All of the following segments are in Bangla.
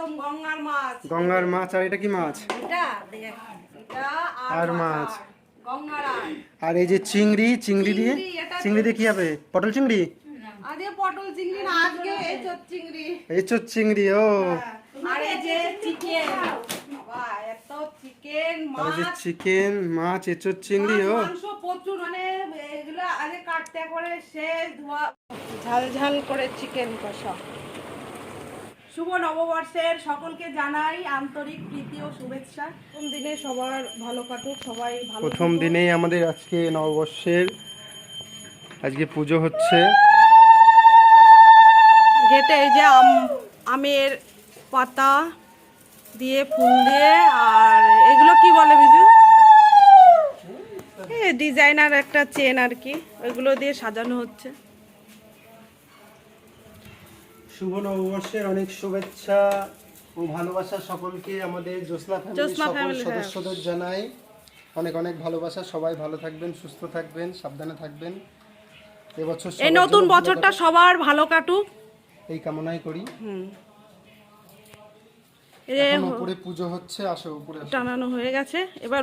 একদম গঙ্গার মাছ। গঙ্গার মাছ আর এটা কি মাছ? এটা আর মাছ। আর এই যে চিংড়ি চিংড়ি দিয়ে? চিংড়ি, দিয়ে কি হবে? পটল চিংড়ি? আজকে পটল চিংড়ি না আজকে চিংড়ি। এঁচোর চিংড়ি ও। আর এই যে চিকেন। বাবা চিকেন আর এই যে মাছ। চিকেন চিংড়ি ও। প্রচুর মানে এগুলো আগে কাটতে করে শেষ ধোয়া। ঝাল ঝাল করে চিকেন কষা। শুভ নববর্ষের সকলকে জানাই আন্তরিক প্রীতি ও শুভেচ্ছা। প্রথম দিনে সবার ভালো কাটুক সবাই ভালো প্রথম দিনেই আমাদের আজকে নববর্ষের আজকে পুজো হচ্ছে। গেটে এই যে আম আমের পাতা দিয়ে ফুল দিয়ে আর এগুলো কি বলে বিজু? ডিজাইনার একটা চেন আর কি ওইগুলো দিয়ে সাজানো হচ্ছে। শুভ নববর্ষের অনেক শুভেচ্ছা ও ভালোবাসা সকলকে আমাদের জ্যোৎস্না ফ্যামিলির সকল হ্যাঁ। সদস্যদের জানাই। অনেক অনেক ভালোবাসা। সবাই ভালো থাকবেন সুস্থ থাকবেন সাবধানে থাকবেন। এবছর এই নতুন বছরটা সবার ভালো কাটুক। এই কামনাই করি। হুম। এই এখন উপরে পুজো হচ্ছে আসো উপরে টানানো হয়ে গেছে। এবার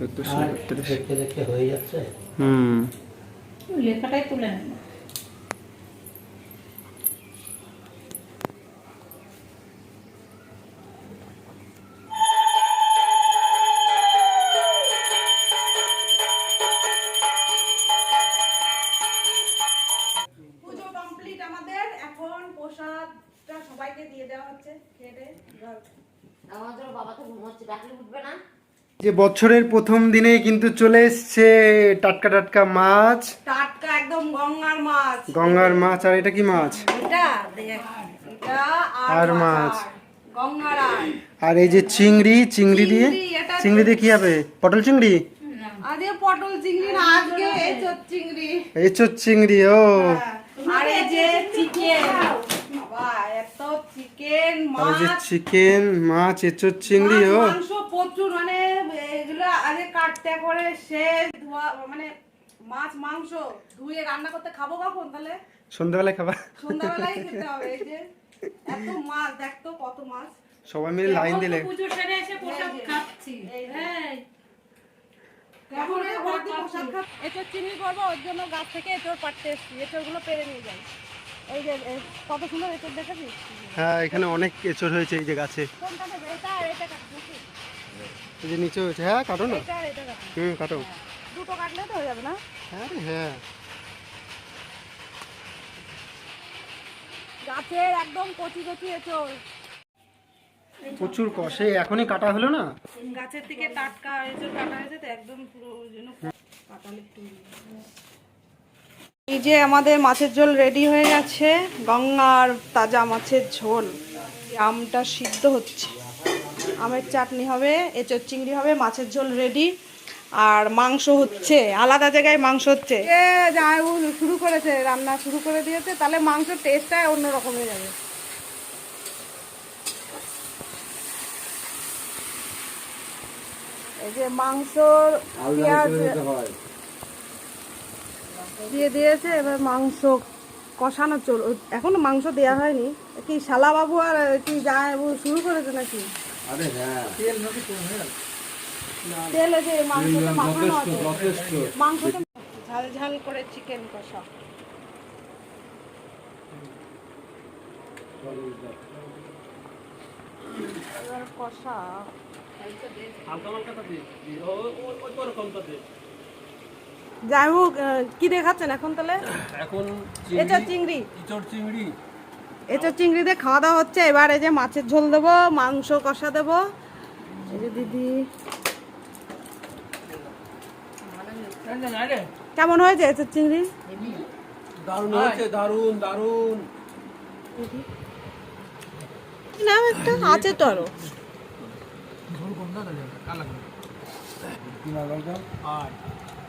চোদ্দশো আর দেখতে দেখতে হয়ে যাচ্ছে? হুম। লেখাটাই তুলে নেন। কমপ্লিট আমাদের। এখন প্রসাদটা সবাইকে দিয়ে দেওয়া হচ্ছে খেয়ে আমাদের বাবা তো ঘুমোচ্ছে ডাকলে উঠবে না? যে বছরের প্রথম দিনেই কিন্তু চলে এসছে টাটকা টাটকা মাছ। টাটকা একদম গঙ্গার মাছ। গঙ্গার মাছ আর এটা কি মাছ? এটা আর মাছ। আর এই যে চিংড়ি চিংড়ি দিয়ে? চিংড়ি, দিয়ে কি হবে? পটল চিংড়ি? পটল চিংড়ি না আজকে এঁচোড় চিংড়ি। এঁচোর চিংড়ি ও। আর এই যে চিকেন। চিকেন মাছ। চিকেন মাছ এঁচোর চিংড়ি ও। মাংস প্রচুর মানে এগুলো আগে কাটতে করে ধোয়া মানে মাছ মাংস ধুয়ে রান্না করতে খাব কখন তাহলে? সন্ধ্যাবেলায় খাবার সন্ধ্যাবেলায় খেতে হবে এই যে এত মাছ দেখতো কত মাছ। সবাই মিলে লাইন দিলে। পুজো সেরে এসে খাচ্ছি। হ্যাঁ এখন এই ভর্তি পোশাক চিংড়ি করব ওর জন্য গাছ থেকে এঁচোড় পাড়তে এসছি। এঁচোড়গুলো পেরে নিয়ে যাই। এই যে কত সুন্দর এঁচোড় দেখাবি? হ্যাঁ এখানে অনেক এঁচোর হয়েছে এই যে গাছে? এই যে নিচে হয়েছে। হ্যাঁ কাটো না। হুম কাটো। দুটো কাটলে তো হয়ে যাবে না? হ্যাঁ হ্যাঁ। গাছের একদম কচি কচি এঁচোড়। প্রচুর কষে এখনই কাটা হলো না? গাছের থেকে টাটকা এঁচোড় কাটা হয়েছে তো একদম পুরো জন্য কাটালে একটু। এই যে আমাদের মাছের ঝোল রেডি হয়ে গেছে গঙ্গার তাজা মাছের ঝোল। আমটা সিদ্ধ হচ্ছে। আমের চাটনি হবে এঁচোড় চিংড়ি হবে মাছের ঝোল রেডি আর মাংস হচ্ছে আলাদা জায়গায় মাংস হচ্ছে। জামাইবু শুরু করেছে রান্না শুরু করে দিয়েছে তাহলে মাংসের টেস্টটাই অন্যরকম হয়ে যাবে। এই যে মাংস পেঁয়াজ দিয়ে দিয়েছে এবার মাংস কষানো চল এখনও মাংস দেয়া হয়নি। কি শালা বাবু আর কি জামাইবাবু শুরু করেছে নাকি? তেল আছে মাংসতে মাখানো আছে। মাংসতে ঝাল ঝাল করে চিকেন কষা। কষা। যাই হোক কি দেখাচ্ছেন এখন তাহলে? এখন এটা চিংড়ি। ইচড় চিংড়ি। দিয়ে খাওয়া দাওয়া হচ্ছে। এবার এই যে মাছের ঝোল দেবো মাংস কষা দেবো। এই যে দিদি। কেমন হয়েছে এঁচড় চিংড়ি? দারুণ হয়েছে দারুণ দারুণ। না একটা আছে তো আরও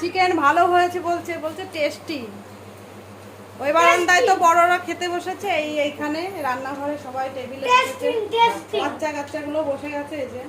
চিকেন ভালো হয়েছে বলছে বলছে টেস্টি ওই বারান্দায় তো বড়রা খেতে বসেছে এই এইখানে রান্নাঘরে সবাই টেবিলে বাচ্চা কাচ্চাগুলো বসে গেছে এই যে।